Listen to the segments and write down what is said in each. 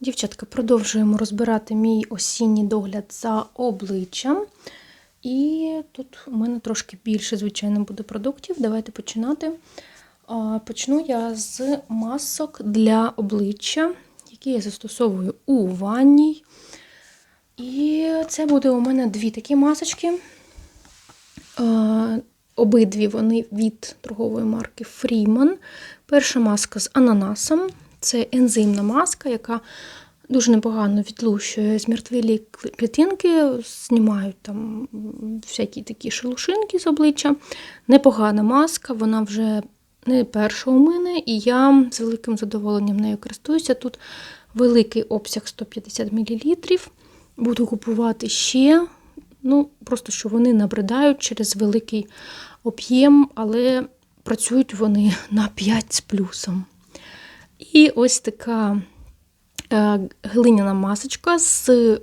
Дівчатка, продовжуємо розбирати мій осінній догляд за обличчям. І тут у мене трошки більше, звичайно, буде продуктів. Давайте починати. Почну я з масок для обличчя, які я застосовую у ванній. І це буде у мене дві такі масочки. Обидві вони від торгової марки Freeman. Перша маска з ананасом. Це ензимна маска, яка дуже непогано відлущує змертвілі клітинки, знімають там всякі такі шелушинки з обличчя. Непогана маска, вона вже не перша у мене, і я з великим задоволенням нею користуюся. Тут великий обсяг 150 мл. Буду купувати ще. Ну, просто що вони набридають через великий об'єм, але працюють вони на 5 з плюсом. І ось така е, глиняна масочка з е,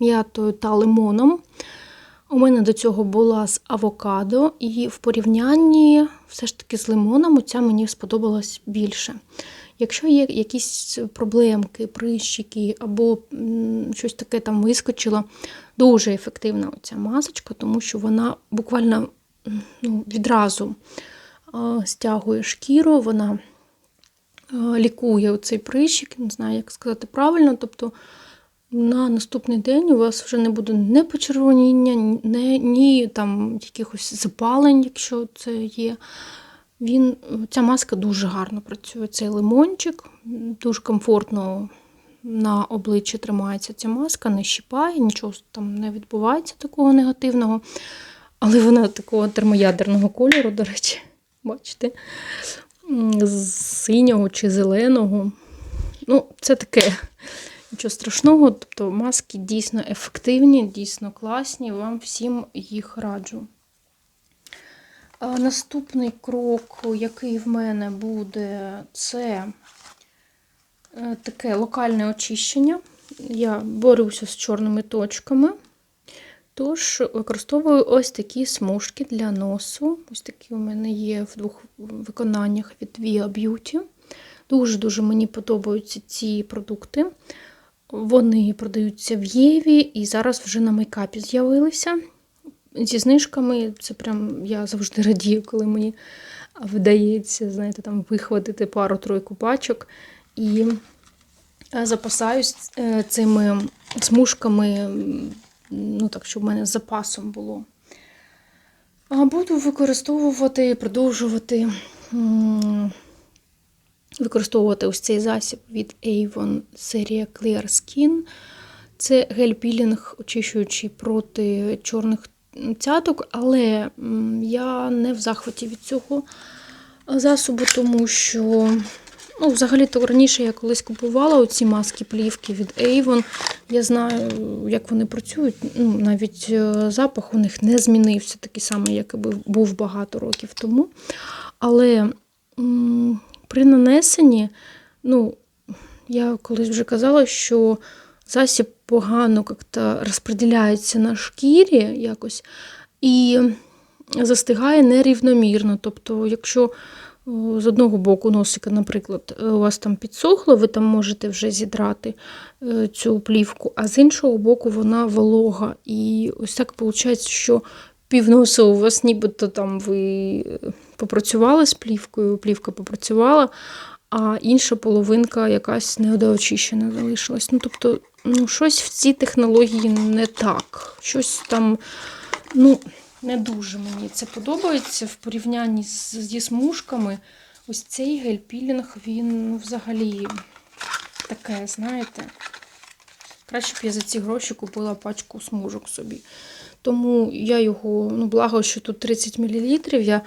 м'ятою та лимоном. У мене до цього була з авокадо, і в порівнянні все ж таки з лимоном ця мені сподобалась більше. Якщо є якісь проблемки, прищики або щось таке там вискочило, дуже ефективна оця масочка, тому що вона буквально ну, відразу стягує шкіру, вона лікує цей прищик, не знаю, як сказати правильно. Тобто на наступний день у вас вже не буде не почервоніння, ні, ні там якихось запалень, якщо це є. Він, Ця маска дуже гарно працює. Цей лимончик, дуже комфортно на обличчі тримається ця маска, не щипає, нічого там не відбувається такого негативного. Але вона такого термоядерного кольору, до речі, бачите, синього чи зеленого. Ну, це таке нічого страшного. Тобто маски дійсно ефективні, дійсно класні. Вам всім їх раджу. А наступний крок, який в мене буде, це е, таке локальне очищення. Я борюся з чорними точками. Тож, використовую ось такі смужки для носу. Ось такі у мене є в двох виконаннях від Via Beauty. Дуже-дуже мені подобаються ці продукти. Вони продаються в Єві і зараз вже на мейкапі з'явилися. Зі знижками це прям я завжди радію, коли мені вдається, знаєте, там вихватити пару-тройку пачок. І запасаюсь цими смужками, ну так, щоб в мене запасом було. А буду використовувати, продовжувати використовувати ось цей засіб від Avon серія Clear Skin. Це гель-пілінг, очищуючий проти чорних цяток, але я не в захваті від цього засобу, тому що ну, взагалі-то раніше я колись купувала оці маски плівки від Avon. Я знаю, як вони працюють. Ну, Навіть запах у них не змінився, такий самий, як і був багато років тому. Але м при нанесенні, ну, я колись вже казала, що засіб погано як-то розподіляється на шкірі якось і застигає нерівномірно. Тобто, якщо з одного боку носика, наприклад, у вас там підсохло, ви там можете вже зідрати цю плівку, а з іншого боку, вона волога. І ось так виходить, що півноса у вас нібито там ви попрацювали з плівкою, плівка попрацювала, а інша половинка якась недоочищена залишилась. Ну, тобто, ну, щось в цій технології не так. Щось там, ну, не дуже мені це подобається в порівнянні з, зі смужками. Ось цей гель-пілінг, він ну, взагалі таке, знаєте. Краще б я за ці гроші купила пачку смужок собі. Тому я його, ну, благо, що тут 30 мл, я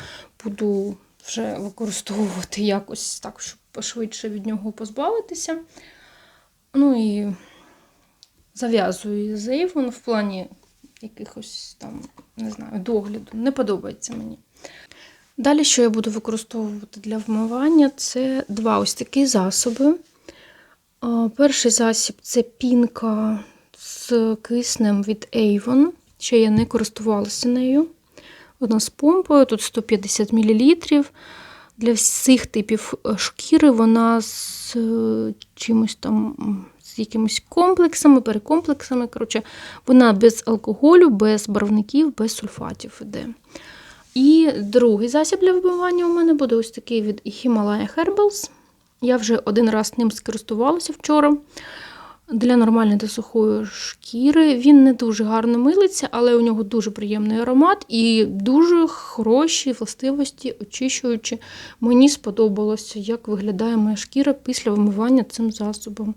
буду вже використовувати якось так, щоб пошвидше від нього позбавитися. Ну і зав'язую з Avon в плані якихось там, не знаю, догляду. Не подобається мені. Далі, що я буду використовувати для вмивання, це два ось такі засоби. Перший засіб це пінка з киснем від Avon. Ще я не користувалася нею. Вона з помпою, тут 150 мл. для всіх типів шкіри вона з е, чимось там, якимись комплексами, перекомплексами. Коротше, вона без алкоголю, без барвників, без сульфатів іде. І другий засіб для вибивання у мене буде ось такий від Himalaya Herbals. Я вже один раз ним скористувалася вчора для нормальної та сухої шкіри. Він не дуже гарно милиться, але у нього дуже приємний аромат і дуже хороші властивості, очищуючи. Мені сподобалося, як виглядає моя шкіра після вимивання цим засобом.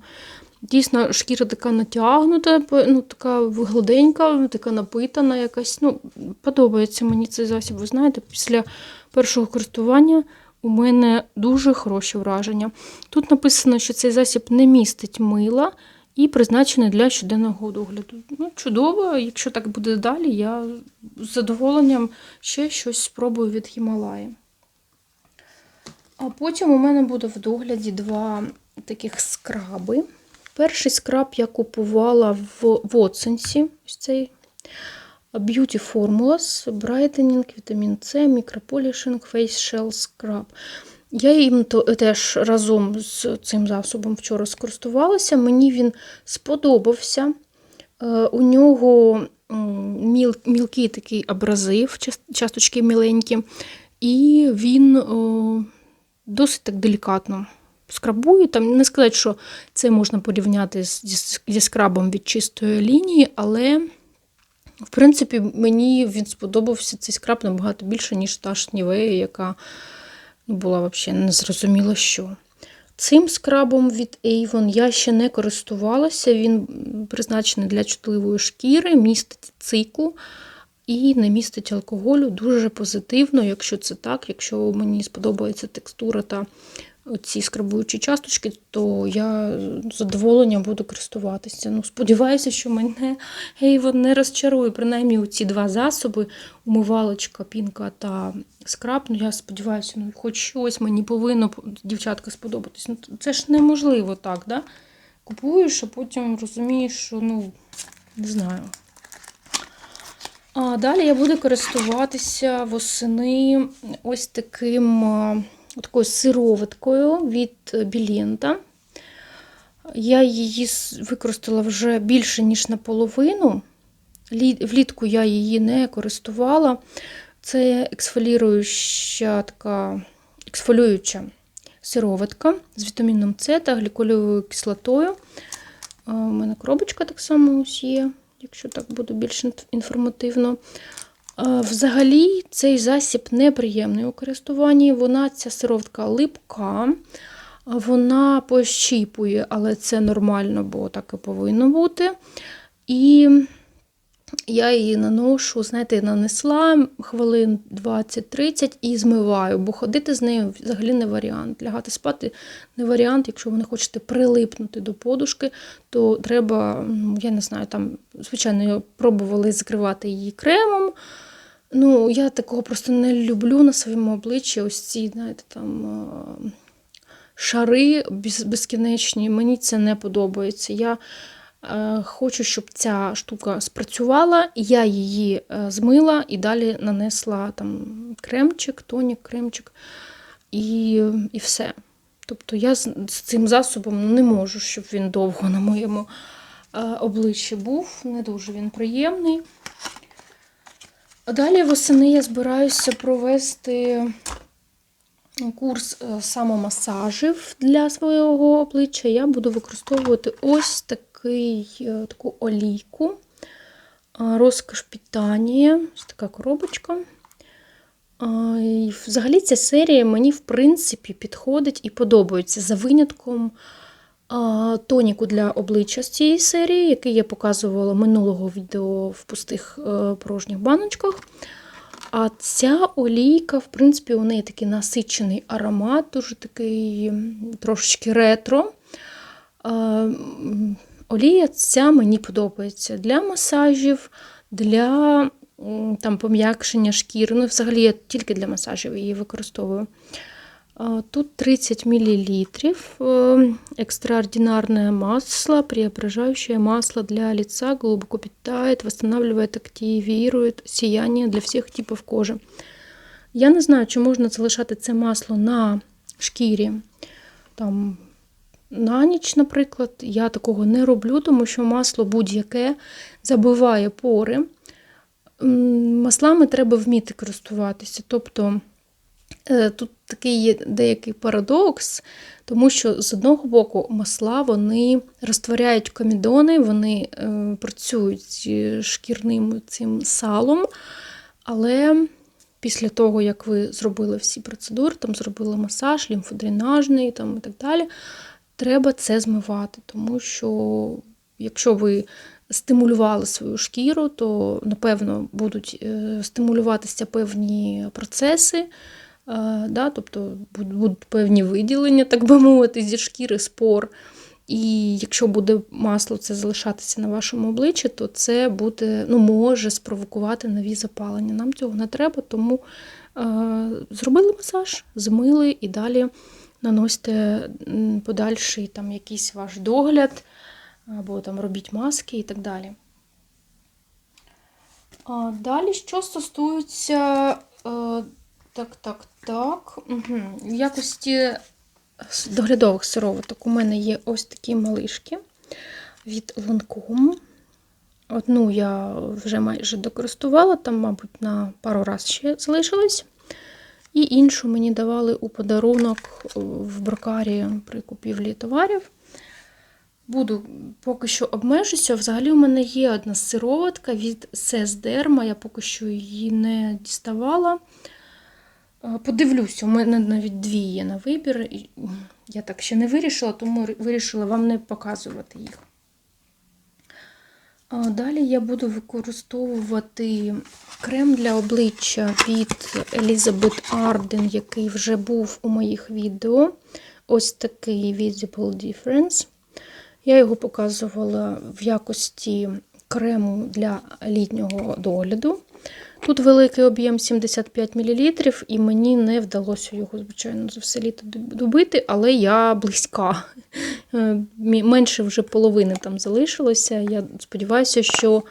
Дійсно, шкіра така натягнута, ну, така гладенька, така напитана, якась. Ну, Подобається мені цей засіб. Ви знаєте, після першого користування у мене дуже хороші враження. Тут написано, що цей засіб не містить мила і призначений для щоденного догляду. Ну, Чудово, якщо так буде далі, я з задоволенням ще щось спробую від Гімалаї. А потім у мене буде в догляді два таких скраби. Перший скраб я купувала в Воценсі. Ось цей Beauty Formulas, Brightening, Vitamin C, Micropolishing Face Shell Scrub. Я їм теж разом з цим засобом вчора скористувалася. Мені він сподобався. Е, у нього мілкий такий абразив, часточки міленькі, і він досить так делікатно скрабує. Там Не сказати, що це можна порівняти зі скрабом від чистої лінії, але, в принципі, мені він сподобався цей скраб набагато більше, ніж та ж Нівея, яка була взагалі не зрозуміло що. Цим скрабом від Avon я ще не користувалася, він призначений для чутливої шкіри, містить цику і не містить алкоголю. Дуже позитивно, якщо це так, якщо мені сподобається текстура та ці скрабуючі часточки, то я з задоволенням буду користуватися. Ну, Сподіваюся, що мене Avon не розчарує. Принаймні ці два засоби: умивалочка, пінка та скраб. Ну, Я сподіваюся, ну, хоч щось мені повинно дівчатка сподобатись. Ну, Це ж неможливо так. да? Купуєш, а потім розумієш, що ну, не знаю. А далі я буду користуватися восени ось таким такою сироваткою від Білента. Я її використала вже більше, ніж наполовину. Влітку я її не користувала. Це ексфоліруюча така, ексфолююча сироватка з вітаміном С та гліколівою кислотою. У мене коробочка так само ось є, якщо так буде більш інформативно. Взагалі, цей засіб неприємний у користуванні. Вона ця сироватка липка, вона пощіпує, але це нормально, бо так і повинно бути. І я її наношу, знаєте, нанесла хвилин 20-30 і змиваю, бо ходити з нею взагалі не варіант. Лягати спати не варіант, якщо ви не хочете прилипнути до подушки, то треба, я не знаю, там, звичайно, пробували закривати її кремом. Ну, я такого просто не люблю на своєму обличчі ось ці, знаєте, там шари безкінечні. Мені це не подобається. Я хочу, щоб ця штука спрацювала, я її е, змила і далі нанесла там кремчик, тонік, кремчик і і все. Тобто я з, з цим засобом не можу, щоб він довго на моєму е, обличчі був. Не дуже він приємний. Далі восени я збираюся провести курс самомасажів для свого обличчя. Я буду використовувати ось так такий, е, таку олійку. Розкош питання, ось така коробочка. І Взагалі ця серія мені, в принципі, підходить і подобається за винятком тоніку для обличчя з цієї серії, який я показувала минулого відео в пустих е, порожніх баночках. А ця олійка, в принципі, у неї такий насичений аромат, дуже такий трошечки ретро. Олія ця мені подобається для масажів, для там, пом'якшення шкіри. Ну, взагалі, я тільки для масажів її використовую. Тут 30 мл экстраординарное масло, преображающее масло для лица, глубоко питает, восстанавливает, активирует сияние для всех типов кожи. Я не знаю, чи можна залишати це масло на шкірі там, на ніч, наприклад. Я такого не роблю, тому що масло будь-яке забиває пори. Маслами треба вміти користуватися. Тобто е, тут такий є деякий парадокс, тому що з одного боку масла вони розтворяють комідони, вони е, працюють зі шкірним цим салом, але після того, як ви зробили всі процедури, там зробили масаж, лімфодренажний там, і так далі, треба це змивати, тому що якщо ви стимулювали свою шкіру, то, напевно, будуть е, стимулюватися певні процеси, е, да, тобто будуть певні виділення, так би мовити, зі шкіри спор. І якщо буде масло це залишатися на вашому обличчі, то це буде, ну, може спровокувати нові запалення. Нам цього не треба, тому е, зробили масаж, змили і далі наносите подальший там якийсь ваш догляд, або там робіть маски і так далі. А, далі, що стосується. Е, так, так, так. Угу. В якості доглядових сироваток у мене є ось такі малишки від Lancome. Одну я вже майже докористувала, там, мабуть, на пару разів ще залишилось. І іншу мені давали у подарунок в брокарі при купівлі товарів. Буду поки що обмежуся. Взагалі, у мене є одна сироватка від Сесдерма, я поки що її не діставала. Е, Подивлюся, у мене навіть дві є на вибір. Я так ще не вирішила, тому вирішила вам не показувати їх. Далі я буду використовувати крем для обличчя від Elizabeth Arden, який вже був у моїх відео. Ось такий Visible Difference. Я його показувала в якості крему для літнього догляду. Тут великий об'єм 75 мл, і мені не вдалося його, звичайно, за добити, але я близька. Е, Менше вже половини там залишилося. Я сподіваюся, що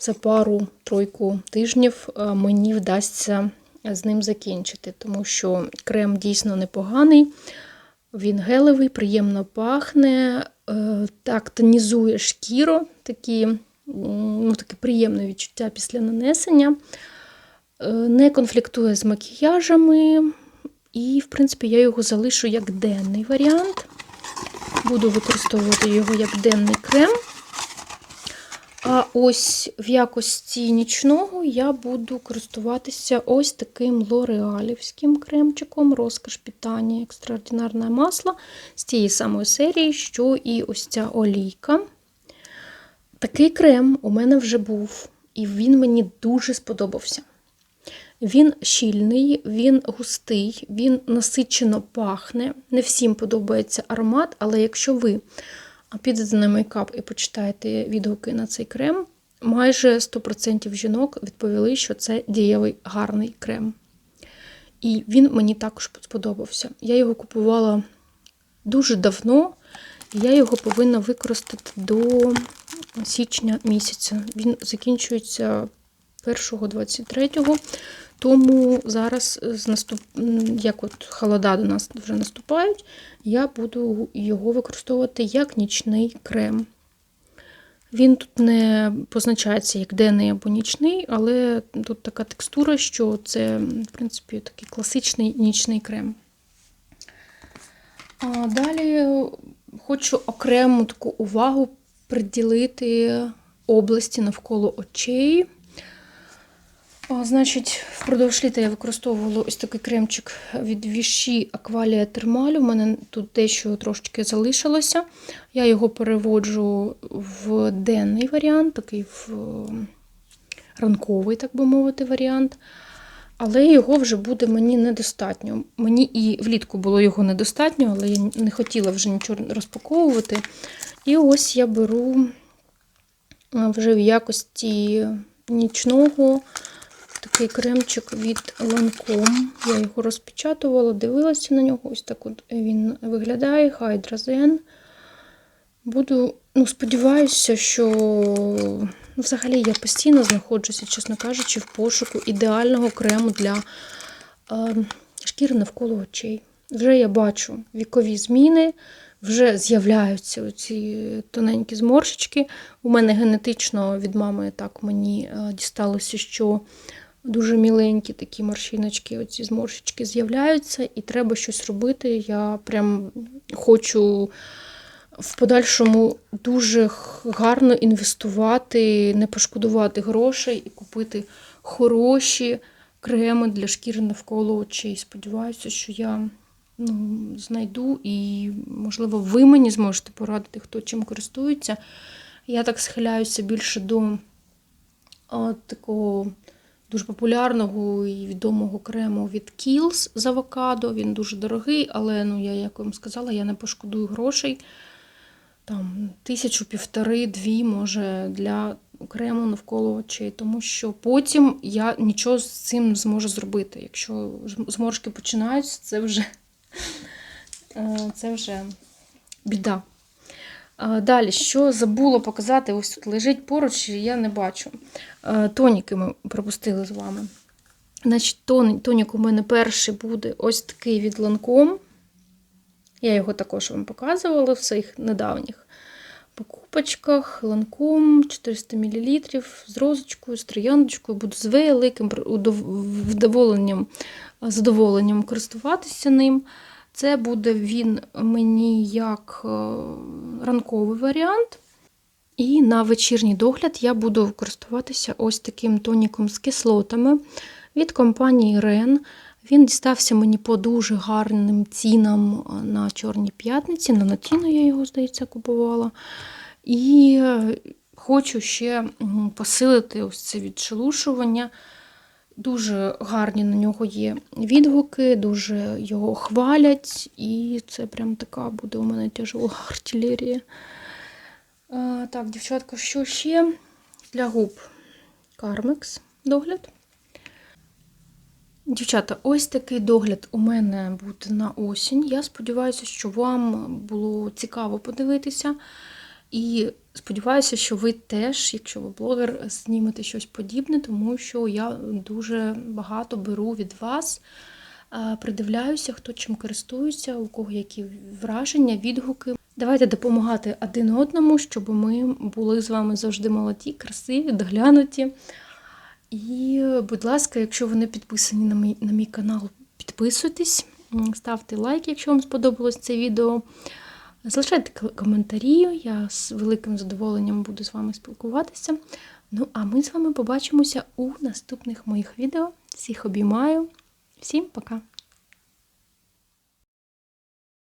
за пару-тройку тижнів е, мені вдасться з ним закінчити, тому що крем дійсно непоганий. Він гелевий, приємно пахне, е, так тонізує шкіру, такі, ну, таке приємне відчуття після нанесення, Е, не конфліктує з макіяжами, і, в принципі, я його залишу як денний варіант. Буду використовувати його як денний крем. А ось в якості нічного я буду користуватися ось таким лореалівським кремчиком розкаш питання екстраординарне масло з тієї самої серії, що і ось ця олійка. Такий крем у мене вже був, і він мені дуже сподобався. Він щільний, він густий, він насичено пахне. Не всім подобається аромат, але якщо ви підете на мейкап і почитаєте відгуки на цей крем, майже 100% жінок відповіли, що це дієвий гарний крем. І він мені також сподобався. Я його купувала дуже давно, я його повинна використати до січня місяця. Він закінчується 1-23. Тому зараз, як от холода до нас вже наступають, я буду його використовувати як нічний крем. Він тут не позначається як денний або нічний, але тут така текстура, що це, в принципі, такий класичний нічний крем. А далі хочу окрему таку увагу приділити області навколо очей. А, Значить, впродовж літа я використовувала ось такий кремчик від Віші Аквалія Термаль. У мене тут дещо трошки залишилося. Я його переводжу в денний варіант, такий в е, ранковий, так би мовити, варіант. Але його вже буде мені недостатньо. Мені і влітку було його недостатньо, але я не хотіла вже нічого розпаковувати. І ось я беру вже в якості нічного такий кремчик від Lancome. Я його розпечатувала, дивилася на нього. Ось так от він виглядає. Hydra. Буду, ну, сподіваюся, що Ну, взагалі, я постійно знаходжуся, чесно кажучи, в пошуку ідеального крему для е, шкіри навколо очей. Вже я бачу вікові зміни, вже з'являються ці тоненькі зморшечки. У мене генетично від мами так мені е, дісталося, що дуже міленькі такі морщиночки, оці зморшечки з'являються, і треба щось робити. Я прям хочу в подальшому дуже гарно інвестувати, не пошкодувати грошей і купити хороші креми для шкіри навколо очей. Сподіваюся, що я ну, знайду і, можливо, ви мені зможете порадити, хто чим користується. Я так схиляюся більше до а, такого дуже популярного і відомого крему від Kiehl's з авокадо. Він дуже дорогий, але ну, я, як вам сказала, я не пошкодую грошей. Там тисячу, півтори, дві, може, для крему навколо очей, тому що потім я нічого з цим не зможу зробити. Якщо зморшки починаються, це вже, е, це вже біда. Далі, що забула показати, ось тут лежить поруч, і я не бачу. Е, Тоніки ми пропустили з вами. Значить, тонік у мене перший буде ось такий від Lancome. Я його також вам показувала в своїх недавніх покупочках. Lancome 400 мл з розочкою, з трояндочкою. Буду з великим вдоволенням, задоволенням користуватися ним. Це буде він мені як е, ранковий варіант. І на вечірній догляд я буду користуватися ось таким тоніком з кислотами від компанії Ren. Він дістався мені по дуже гарним цінам е, на Чорній п'ятниці. На Натіно я його, здається, купувала. І е, хочу ще посилити ось це відшелушування. Дуже гарні на нього є відгуки, дуже його хвалять, і це прям така буде у мене тяжела артилерія. Так, дівчатка, що ще? Для губ Кармекс догляд. Дівчата, ось такий догляд у мене буде на осінь. Я сподіваюся, що вам було цікаво подивитися. І сподіваюся, що ви теж, якщо ви блогер, знімете щось подібне, тому що я дуже багато беру від вас. Придивляюся, хто чим користується, у кого які враження, відгуки. Давайте допомагати один одному, щоб ми були з вами завжди молоді, красиві, доглянуті. І, будь ласка, якщо ви не підписані на мій, на мій канал, підписуйтесь, ставте лайк, якщо вам сподобалось це відео. Залишайте коментарі, я з великим задоволенням буду з вами спілкуватися. Ну, а ми з вами побачимося у наступних моїх відео. Всіх обіймаю. Всім пока!